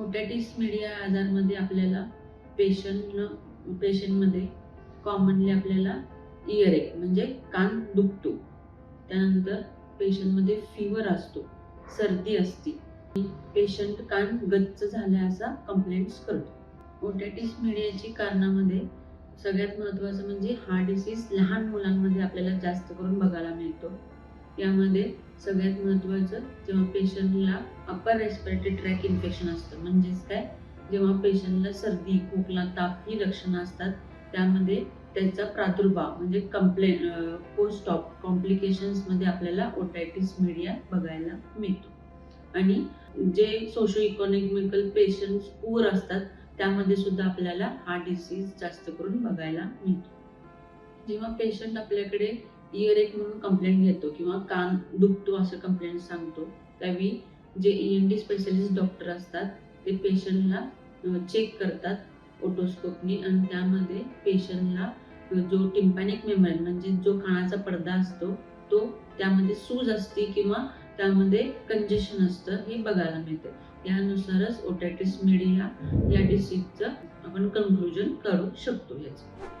ओटेटिस media आजारमध्ये आपल्याला patient पेशंटमध्ये कॉमनली आपल्याला इयर एक म्हणजे कान दुखतो. त्यानंतर पेशंटमध्ये फिवर असतो सर्दी असते. पेशंट कान गच्च झाला असा कंप्लेंट्स करतो. ओटेटिस मीडियाची कारणामध्ये सगळ्यात महत्त्वाचं म्हणजे हा डिसीज लहान मुलांमध्ये आपल्याला जास्त करून बघायला मिळतो. यामध्ये सगळ्यात महत्त्वाचं जेव्हा पेशंटला अपर रेस्पिरेटरी ट्रॅक इन्फेक्शन असतं म्हणजेच काय? जेव्हा पेशंटला सर्दी खोकला ताप ही लक्षणं असतात त्यामध्ये त्याचा प्रादुर्भाव म्हणजे कंप्लेन पोस्ट ऑप कॉम्प्लिकेशन्समध्ये आपल्याला ओटायटिस मीडिया बघायला मिळतो. आणि जे सोशो इकॉनॉमिकल पेशंट्स पूर असतात त्यामध्ये सुद्धा आपल्याला हा डिसीज जास्त करून बघायला मिळतो. जेव्हा पेशंट आपल्याकडे इयर एक म्हणून कंप्लेंट घेतो किंवा कान दुखतो असं कंप्लेंट सांगतो. त्यावेळी जे E N T specialist doctor असतात ते पेशंटला चेक करतात ओटोस्कोपनी आणि त्यामध्ये पेशंटला जो टिम्पॅनिक मेमरी म्हणजे जो कानाचा पडदा असतो तो त्यामध्ये सूज असते किंवा त्यामध्ये कंजेशन असतं हे बघायला मिळतं. यानुसारच ओटॅटिस मीडिया या डिसीजचं आपण कन्क्लुजन करू शकतो याचं.